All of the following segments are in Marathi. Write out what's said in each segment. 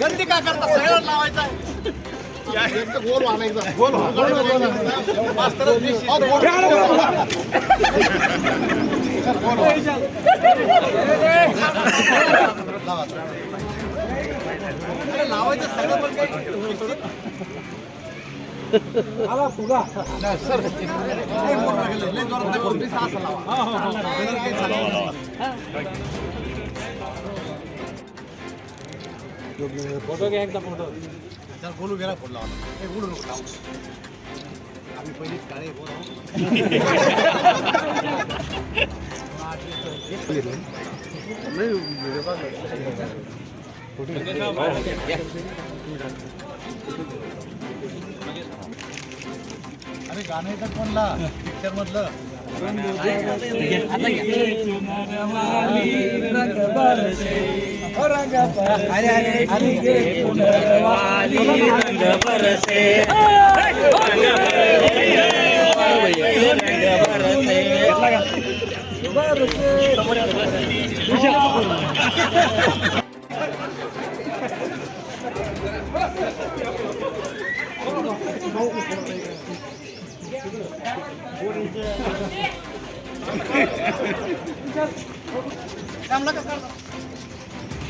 गर्दी का करता सगळं लावायचा गोल आणायचा गोल लावायचं सगळं पण काही आला फुगा सर लय मोठं गेलं, लय जोरात नाही बोलतो, असं लावा. कलर काही चालवा. फोटो घ्या एकदा फोटो त्याला बोलू गेला फोन लावा हे उडू नको लावू. आम्ही पहिलीच काळे बोलावं. अरे गाणं येतात कोणला पिक्चर मधलं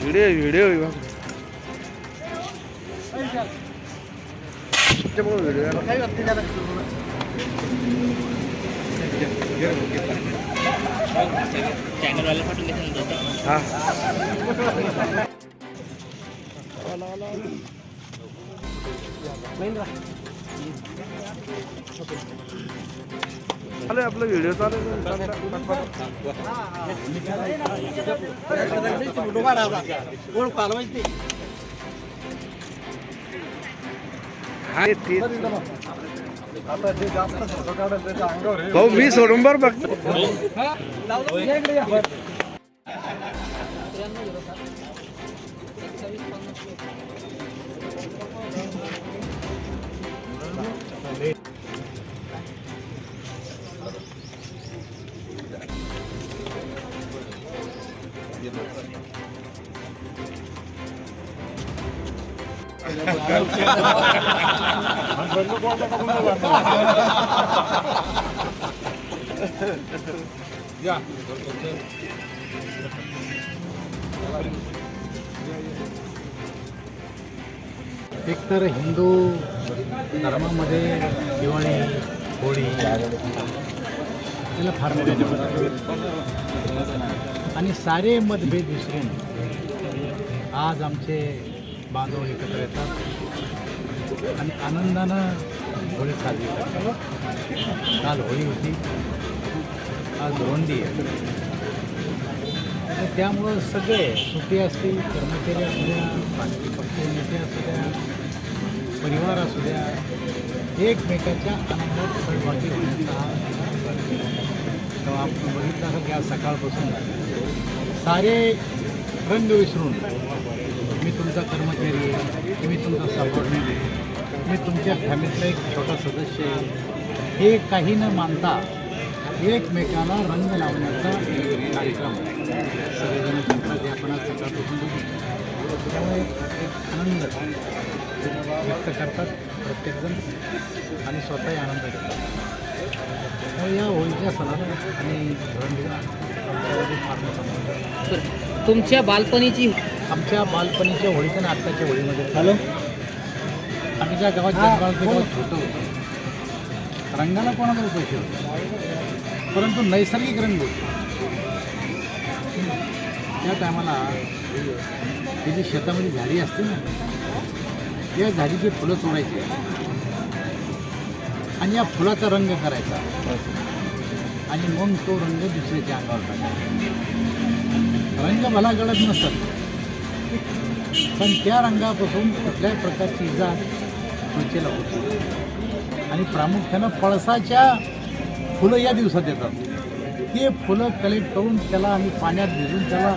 व्हिडिओ व्हिडिओ व्हिडिओ काही व्यक्ती त्याला हा अरे आपला व्हिडिओ चालेल कोण ते आता जास्त भाऊ मी सोडून बरं बघतो. Ya. एकतर हिंदू धर्मामध्ये दिवाळी होळी त्याला फार महत्त्व आणि सारे मतभेद विसरून आज आमचे बांधव एकत्र येतात आणि आनंदानं होळी साजरी करतात. काल होळी होती आज धोंडी आहे. आणि त्यामुळं सगळे सुटी असतील कर्मचारी असू द्या बाकी पक्ष नेते असू द्या परिवार असू द्या एकमेकाच्या आनंदात सहभागी होण्याचा तेव्हा आपण बघितलं असं की आज सकाळपासून सारे रंग विसरून मी तुमचा कर्मचारी आहे मी तुमचा सबॉर्डिनेट आहे मी तुमच्या फॅमिलीचा एक छोटा सदस्य आहे. हे काही न मानता एकमेकाला रंग लावण्याचा कार्यक्रम सगळेजण करतात हे आपण आज त्यामुळे एक आनंद व्यक्त करतात प्रत्येकजण आणि स्वतःही आनंद घेतात या होळीच्या सणाला आणि धरणीला आमच्यामध्ये फार मोठा. तुमच्या बालपणीची आमच्या बालपणीच्या होळीत आणि आत्ताच्या होळीमध्ये. हॅलो? आम्ही ज्या गावात छोटं होतं. रंगाला कोणाला पैसे होते? परंतु नैसर्गिक रंग होते. त्या टायमाला त्याची जी शेतामध्ये झाडी असते ना त्या झाडीची फुलं तोडायची. आणि या फुलाचा रंग करायचा. आणि मग तो रंग दुसऱ्याच्या अंगावर टाकायचा. रंग भला गळत नसतात पण त्या रंगापासून कुठल्याही प्रकारची इजा त्वचेला होती आणि प्रामुख्यानं पळसाच्या फुलं या दिवसात येतात. ते फुलं कलेक्ट करून त्याला आम्ही पाण्यात भिजून त्याला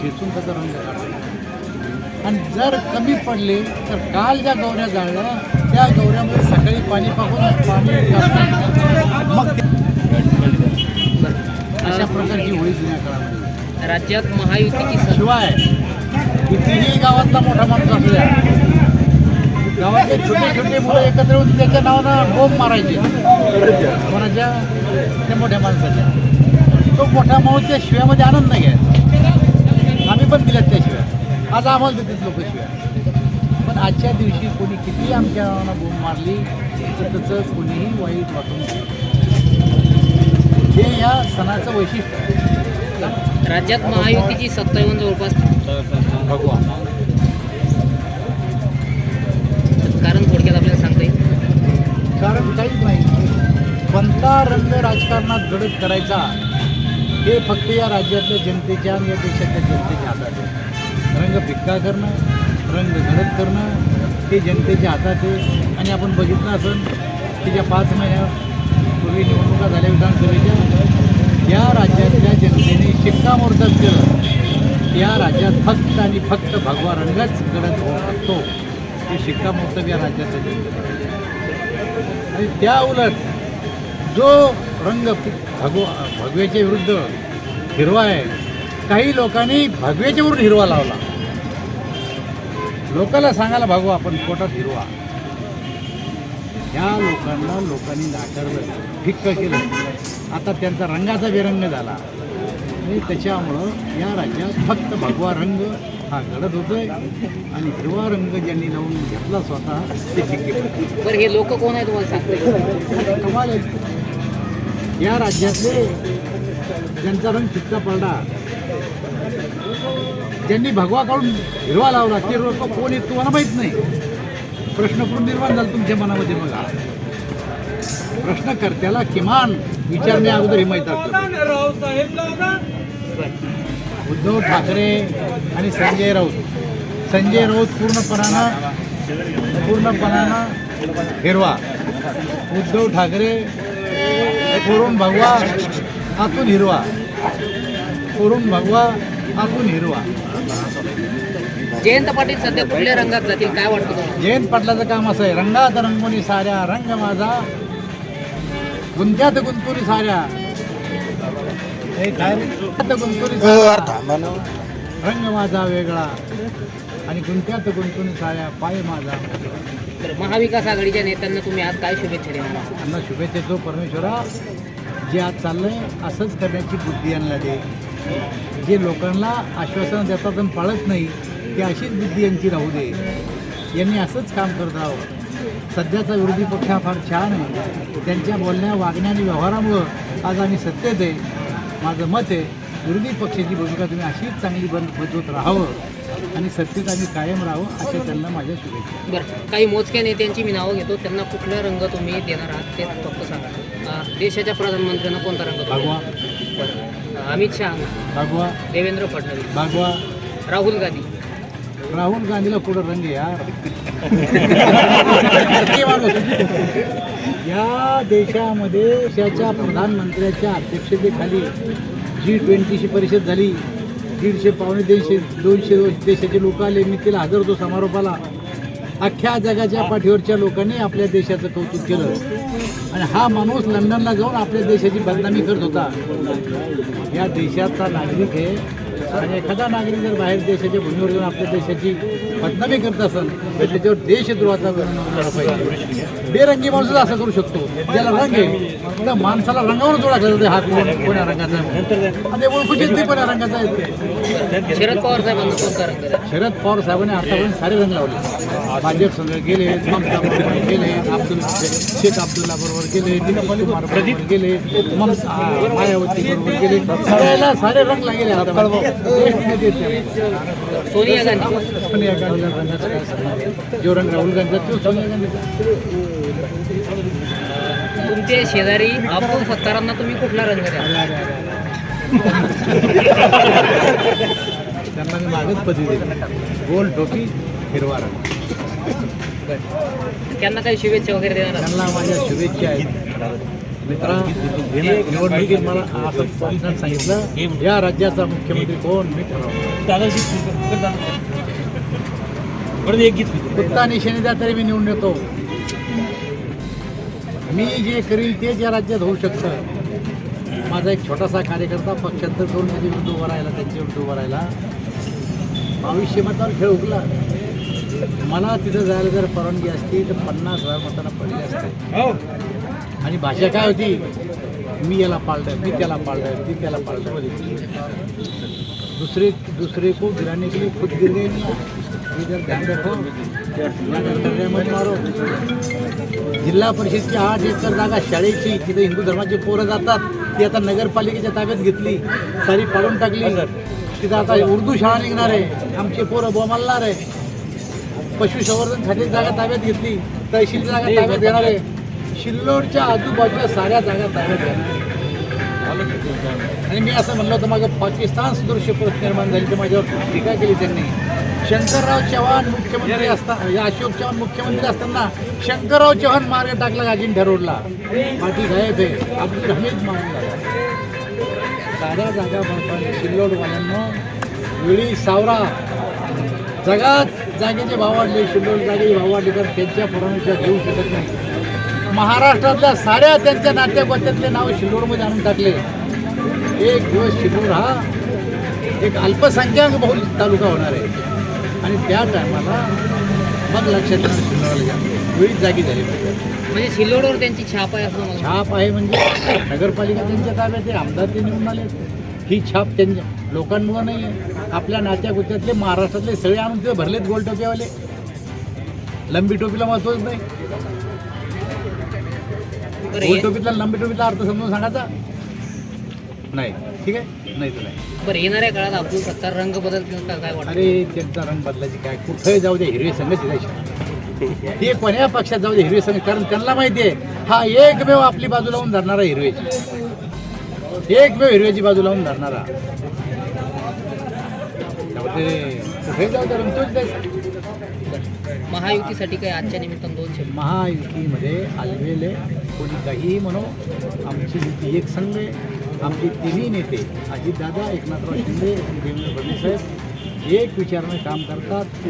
ठेचून त्याचा रंग काढतो आणि जर कमी पडले तर काल ज्या गौऱ्या जाळल्या त्या गौऱ्यामध्ये सकाळी पाणी पाकून पाणी मग ते- अशा प्रकारची होळी जुन्या काळामध्ये राज्यात महायुतीची शिवाय कितीही गावातला मोठा माणूस असू द्या गावातले छोटे छोटे मुलं एकत्र येऊन त्याच्या नावानं बोंब मारायचे. कोणाच्या? त्या मोठ्या माणसाच्या. तो मोठा माणूस त्या शिव्यामध्ये आनंद नाही घ्यायचा आम्ही पण दिल्यात त्या शिव्या. आज आम्हाला देतात लोक शिव्या. पण आजच्या दिवशी कोणी कितीही आमच्या बोंब मारली तर त्याचं कोणीही वाईट वाटून हे या सणाचं वैशिष्ट्य आहे. राज्यात महायुतीची सत्ता येऊन जवळपास. भगवान. कारण थोडक्यात आपल्याला सांगता येईल. कारण काहीच नाही. कोणता रंग राजकारणात घडत करायचा हे फक्त या राज्यातल्या जनतेच्या आणि या देशातल्या जनतेच्या हातात आहे. रंग भिक्का करणं रंग घडत करणं हे जनतेच्या हातात आहे. आणि आपण बघितलं असं की ज्या पाच महिन्यापूर्वी निवडणुका झाल्या विधानसभेच्या या राज्यातल्या जनतेने शिक्कामोर्तब केलं. या राज्यात फक्त आणि फक्त भगवा रंगच घडत होऊ शकतो. हे शिक्कामोर्तब या राज्यातल्या जनतेने आणि त्या उलट जो रंग भगवा भगव्याच्या विरुद्ध हिरवा आहे. काही लोकांनी भगव्याच्या विरुद्ध हिरवा लावला. लोकांना सांगायला भगवा पण पोटात हिरवा. ह्या लोकांना लोकांनी नाकारलं. फिक्क केलं? आता त्यांचा रंगाचा बेरंग झाला. आणि त्याच्यामुळं या राज्यात फक्त भगवा रंग हा घडत होतोय. आणि हिरवा रंग ज्यांनी लावून घेतला स्वतः ते फिक्के पडले. बरं हे लोक कोण आहे तुम्हाला सांगता कमाल आहे या राज्यातले ज्यांचा रंग चित्ता पडला ज्यांनी भगवा काढून हिरवा लावला ते लोक कोण आहेत तुम्हाला माहीत नाही. प्रश्न करून निर्माण झाला तुमच्या मनामध्ये बघा. प्रश्नकर्त्याला किमान विचारण्या अगोदर हे माहीत उद्धव ठाकरे आणि संजय राऊत. संजय राऊत पूर्णपणानं पूर्णपणानं हिरवा. उद्धव ठाकरे कोरून भगवा आतून हिरवा. कोरून भगवा आतून हिरवा. जयंत पाटील सध्या कुठल्या रंगात जातील? काय वाटतं तुम्हाला? जयंत पाटलाचं काम असं आहे. रंगात रंगोनी साऱ्या रंग माझा. गुंत्यात गुंतुनी साऱ्या. हे काय? रे? गुंत्यात गुंतुनी साऱ्या. रंग माझा वेगळा. आणि गुंत्यात गुंतुनी साऱ्या पाय माझा. तर महाविकास आघाडीच्या नेत्यांना तुम्ही आज काय शुभेच्छा देणार त्यांना शुभेच्छा देतो परमेश्वरा. जे आज चाललंय असंच करण्याची बुद्धी यांना दे जे लोकांना आश्वासनं देतात पण पाळत नाही ती अशीच बुद्धी यांची राहू दे. यांनी असंच काम करत राहावं. सध्याचा विरोधी पक्ष हा फार छान आहे. त्यांच्या बोलण्या वागण्या आणि व्यवहारामुळं आज आम्ही सत्तेत आहे. माझं मत आहे विरोधी पक्षाची भूमिका तुम्ही अशीच चांगली बंद बजवत राहावं. आणि सत्तेत आम्ही कायम राहावं अशा त्यांना माझ्या शुभेच्छा. बरं काही मोजक्या नेत्यांची मी नावं घेतो. त्यांना कुठला रंग तुम्ही देणार आहात ते फक्त सांगा. अं, देशाच्या प्रधानमंत्र्यांना कोणता रंग तुम्ही भागवा देणार? बरं. अं, अमित शहा. भागवा देवेंद्र फडणवीस. भागवा राहुल गांधी. राहुल गांधीला पुढं रंग आहे यार? ते माणूस. या देशामध्ये देशाच्या प्रधानमंत्र्याच्या अध्यक्षतेखाली जी ट्वेंटीची परिषद झाली. दीडशे पावणे दीडशे दोनशे देशाचे लोक आले. मी तिला हजर होतो समारोपाला. अख्ख्या जगाच्या पाठीवरच्या लोकांनी आपल्या देशाचं कौतुक केलं. आणि हा माणूस लंडनला जाऊन आपल्या देशाची बदनामी करत होता. या देशाचा नागरिक आहे. आणि एखादा नागरिक जर बाहेर देशाच्या भूमीवर जाऊन आपल्या देशाची बदनामी करत असेल त्याच्यावर देशद्रोहाचा पाहिजे बेरंगी माणूस असं करू शकतो. ज्याला रंग आहे त्या माणसाला रंगावरच ओळखला जाते हा कोण कोण्या रंगाचा आहे. आणि ओळखू शकते कोण्या रंगाचा आहे ते. शरद पवार साहेबांना कोणता रंग द्या शरद पवार साहेबांनी आतापर्यंत सारे रंग लावले. भाजप संघ गेले ममता बरोबर गेले अब्दुल शेख अब्दुल्ला बरोबर गेले नितीश कुमार बरोबर गेले ममता मायावती बरोबर गेले. सगळ्याला सारे रंग लागले आता. ते. सोनिया गांधी. सोनिया गांधीला रंगाचा काय संबंध आहे? जो रंग राहुल गांधीचा तो सोनिया गांधीचा तुमचे शेजारी अब्दुल सत्तारांना तुम्ही कुठला रंग द्या. त्यांना मी मागच पदी दिली. गोल टोपी हिरवा रंग. त्यांना काही शुभेच्छा वगैरे देणार? त्यांना माझ्या शुभेच्छा आहेत. मित्रा निवडणुकीत मला असं सांगितलं. या राज्याचा मुख्यमंत्री कोण? मी ठरवलं कुत्ता निशाणे द्या तरी मी निवडून येतो. मी जे करील तेच या राज्यात होऊ शकतं. माझा एक छोटासा कार्यकर्ता पक्षांतर करून माझ्या विरुद्ध उभा राहिला त्यांच्या विरुद्ध उभा राहिला. भविष्य मतावर खेळ उगला मला तिथं जायला जर परवानगी असती तर पन्नास हजार मतांना पडले असते. आणि भाषा काय होती? मी याला पाळलं मी त्याला पाळलं ती त्याला पाळलं दूसरे दूसरे को गिराने के लिए खुद गिर गए जिल्हा परिषदची आठ एकर जागा शाळेची तिथे हिंदू धर्माचे पोरं जातात ती आता नगरपालिकेच्या ताब्यात घेतली सारी पाडून टाकली. तिथं आता उर्दू शाळा निघणार आहे आमचे पोरं बोमालणार आहे. पशुसंवर्धन खात्याची जागा ताब्यात घेतली तहसील जागा ताब्यात घेणार आहे. शिल्लोडच्या आजूबाजूच्या साऱ्या जागा ताब्यात घेणार आहे. आणि मी असं म्हणलं होतं माझं पाकिस्तान सदृश्य परिस्थिती निर्माण झाली तर माझ्यावर टीका केली त्यांनी. शंकरराव चव्हाण मुख्यमंत्री असताना अशोक चव्हाण मुख्यमंत्री असताना शंकरराव चव्हाण मार्ग टाकला अजिंठा रोडला. पाठी साहेब आहे अब्दुल हमीद मारून साध्या जागा बनतात शिल्लोडवाल्यांना वेळी सावरा. जगात जागेचे भाव वाढले शिल्लोड जागेचे भाव वाढले तर त्यांच्या परवानगीच्या घेऊ शकत नाही. महाराष्ट्रातल्या साऱ्या त्यांच्या नाट्यगोत्यातले नाव शिल्लोडमध्ये आणून टाकले. एक दिवस शिल्लोड हा एक अल्पसंख्याक बहुल तालुका होणार आहे. आणि त्या टायमाला मग लक्षात वेळीच जागी झाली. पाहिजे म्हणजे सिल्लोडवर त्यांची छाप आहे असं मला छाप आहे म्हणजे नगरपालिका त्यांच्या ताब्यात आहे आमदार ते निवडून आले ही छाप त्यांच्या लोकांमुळे नाही आहे. आपल्या नात्या गुत्यातले महाराष्ट्रातले सगळे आणून तिथे भरलेत गोल टोपीवाले लंबी टोपीला महत्वच नाही. गोल टोपीतला लंबी टोपीतला अर्थ समजून सांगायचा? नाही. ठीक आहे? नाही तर नाही. बरं येणाऱ्या काळात आपलं सत्तार रंग बदलतील का काय वाटतं? अरे त्यांचा रंग बदलायची काय? कुठे जाऊ दे हिरवे संघच जायचे ते कोण्या पक्षात जाऊ दे हिरवे संघ? कारण त्यांना माहिती आहे हा एकमेव आपली बाजू लावून धरणारा हिरवेची. एकमेव हिरव्याची बाजू लावून धरणारा. त्यामुळे कुठे जाऊ दे रंगतोच जायचं महायुतीसाठी काय आजच्या निमित्तानं दोन शब्द? महायुतीमध्ये आलेले कोणी काहीही म्हणो आमची युती एक संघ आमचे तिन्ही नेते अजितदादा एकनाथराव शिंदे देवेंद्र फडणवीस साहेब एक विचाराने काम करतात.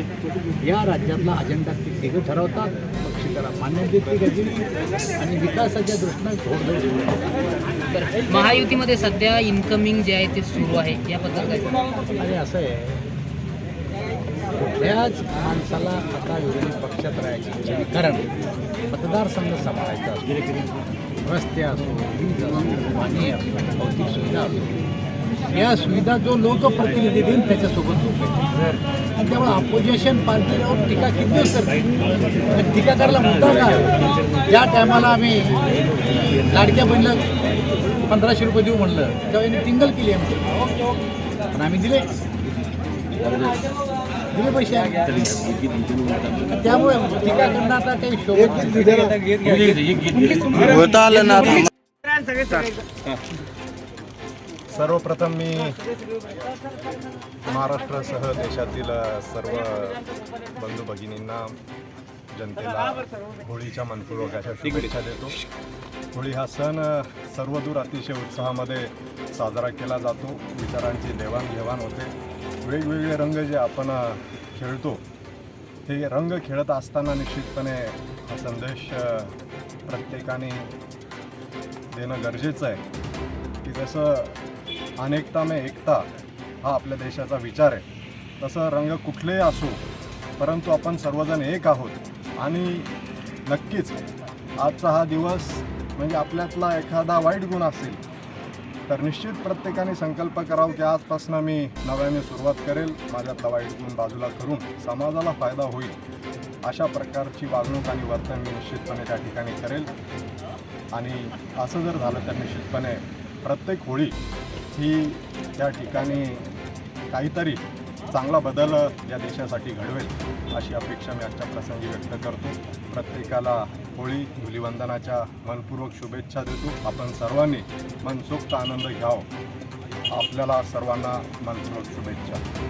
या राज्यातला अजेंडा ते तिघं ठरवतात. पक्ष त्याला मान्य देते गजरी आणि विकासाच्या दृष्टीनं बरं महायुतीमध्ये सध्या इन्कमिंग जे आहे ते सुरू आहे. याबद्दल काय? आणि असं आहे कुठल्याच माणसाला आता विरोधी पक्षात राहायची कारण मतदारसंघ सांभाळायचा असतो रस्ते असो वीज असो पाणी असो भौतिक सुविधा असो. या सुविधा जो लोकप्रतिनिधी देईल त्याच्यासोबत लोक आणि त्यामुळे अपोजिशन पार्टीवर टीका किती दिवस करते टीका करायला मुद्दा काय? ज्या टायमाला आम्ही लाडक्या बहिणीला पंधराशे रुपये देऊ म्हणलं. तेव्हा यांनी टिंगल केली आमची. पण आम्ही दिले. दिले पैसे. त्यामुळे टीका करणं आता काही शोभत आलं ना. सर्वप्रथम मी महाराष्ट्रासह देशातील सर्व बंधू भगिनींना जनतेला होळीच्या मनपूर्वक अशा शुभेच्छा देतो. होळी हा सण सर्वदूर अतिशय उत्साहामध्ये साजरा केला जातो. विचारांची देवाणघेवाण होते. वेगवेगळे रंग जे आपण खेळतो हे रंग खेळत असताना निश्चितपणे हा संदेश प्रत्येकाने देणं गरजेचं आहे. की जसं अनेकता मे एकता हा आपल्या देशाचा विचार आहे तसं रंग कुठलेही असो परंतु आपण सर्वजण एक आहोत. आणि नक्कीच आजचा हा दिवस म्हणजे आपल्यातला एखादा वाईट गुण असेल तर निश्चित प्रत्येकाने संकल्प करावा की आजपासून मी नव्याने सुरुवात करेल. माझ्यातला वाईट गुण बाजूला करून समाजाला फायदा होईल अशा प्रकारची वागणूक आणि वर्तन मी निश्चितपणे त्या ठिकाणी करेल. आणि असं जर झालं तर निश्चितपणे प्रत्येक होळी ही त्या ठिकाणी काहीतरी चांगला बदल या देशासाठी घडवेल अशी अपेक्षा मी आजच्या प्रसंगी व्यक्त करतो. प्रत्येकाला होळी धुलिवंदनाच्या मनपूर्वक शुभेच्छा देतो. आपण सर्वांनी मनसोक्त आनंद घ्याव. आपल्याला सर्वांना मनपूर्वक शुभेच्छा.